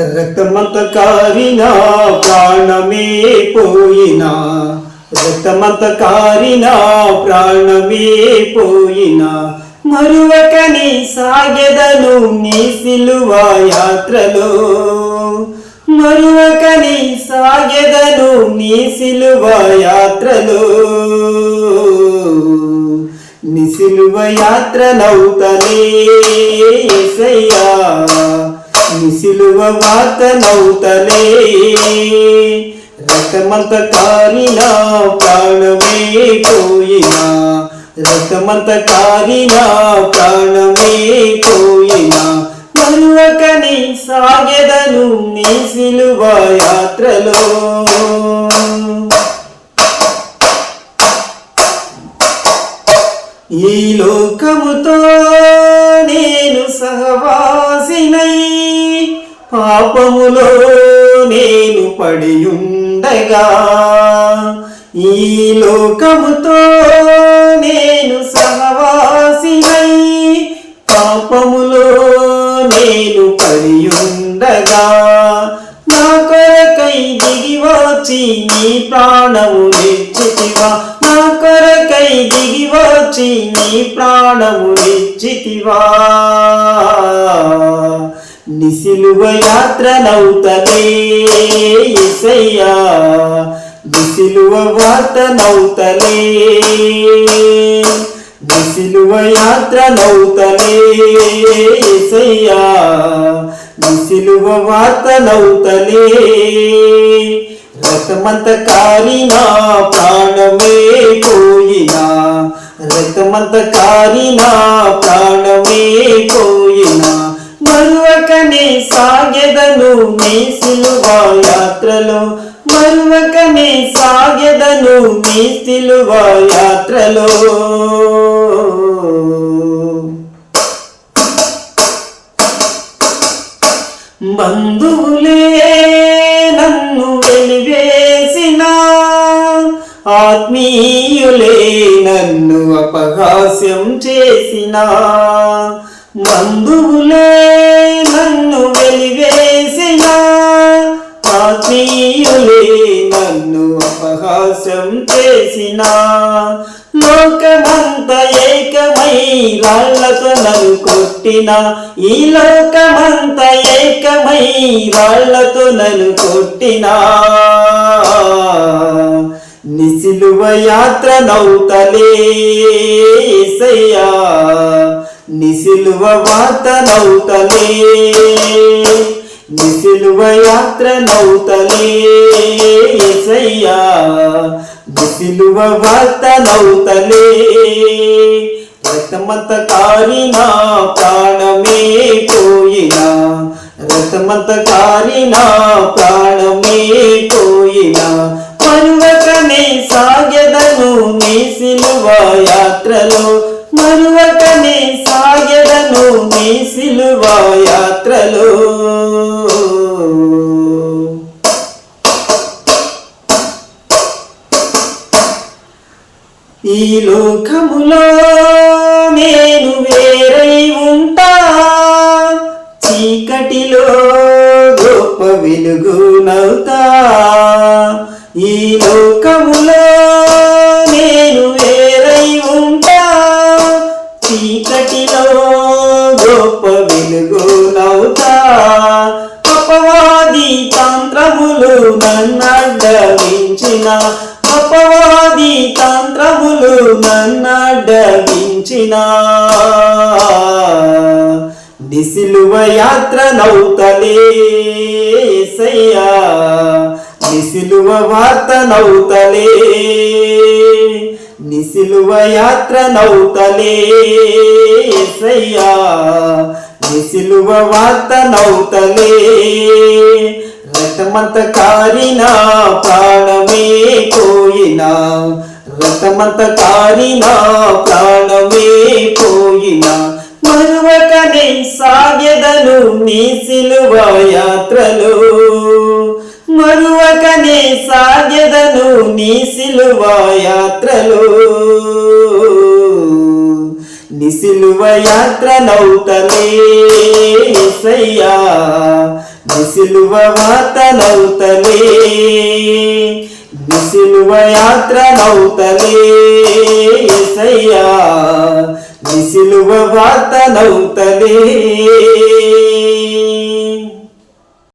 రక్తమంత కారినా ప్రాణమే పోయినా. రక్తమంత కారినా ప్రాణమే పోయినా. మరువకని సాగెదను నీ సిలువ యాత్రలో. మరువకని సాగెదను నీ సిలువ యాత్రలో. నిసిలువ యాత్ర నౌతలే సిలువ నిసిలువ రక్తమంత కారినా ప్రాణమే పోయినా. రక్తమంత కారినా ప్రాణమే పోయినా. మరువకని సాగెదను నీ సిలువ యాత్రలో. ఈ లోకముతో పాపములో నేను పడియుండగా ఈ లోకముతో నేను సహవాసినై పాపములో నేను పడియుండగా నా కొరకై దిగివచ్చి నీ ప్రాణము నిచ్చితివా నా కొరకై దిగివచ్చి నీ ప్రాణము నిచ్చితివా. నిసిలువ యాత్ర నౌతలే ఇసయ్యా నిసిలువ వాత నౌతలే నిసిలువ యాత్ర నౌతలే ఇసయ్యా నిసిలువ వాత నౌతలే రక్తమంత కారినా ప్రాణమే పోయినా. రక్తమంత కారినా ప్రాణమే సాగెదను నీ సిలువ యాత్రలో మరువకనే సాగెదను నీ సిలువ యాత్రలో. బంధువులే నన్ను వెలివేసిన ఆత్మీయులే నన్ను అపహాస్యం చేసిన. బంధువులే ఆత్మీయులే నన్ను అపహాసం చేసిన. లోకమంత ఏకమై రాళ్ళతో నన్ను కొట్టిన. ఈ లోకమంత ఏకమై రాళ్ళతో నన్ను కొట్టిన. నిసిలువ యాత్ర నౌతలే ఏసయ్యా. నిసిలువ వాత నౌతలే నిసిలువ యాత్ర నౌతలే ఎసయ్యా నిసిలువ వార్త నౌతలే. రక్తమంత కారిన ప్రాణమే పోయినా. రక్తమంత కారిన ప్రాణమే పోయినా. మరువకనే సాగెదను నీ సిలువ యాత్రలో. ఈ లోకములో నేను వేరై ఉంటా. చీకటిలో గొప్ప వెలుగునవుతా ఈ లోకములో నేను వేరై ఉంటా. చీకటిలో గొప్ప వెలుగునవుతా అపవాది తంత్రములు నన్నడ్డగించిన అపవాది తంత్రములు నిసిలువ యాత్ర నౌతలే సయ్యా నిసిలువ వార్త నౌతలే నిసిలువ యాత్ర నౌతలే సయ్యా నిసిలువ వార్త నౌతలే రథమంత కారిన ప్రాణమే పోయినా రథమంత కారినా ప్రాణమే పోయినా. మరువకనే సాగెదను నీ సిలువ యాత్రలో. మరువకనే సాగెదను నీ సిలువ యాత్రలో. నిసిలువ యాత్ర నౌతలే ఎసయ్యా నిసిలువ వాతలవుతలే నౌతలే నిసిలువ యాత్ర నౌతలే ఎసయ్యా నిసిలువ వాతలవుతలే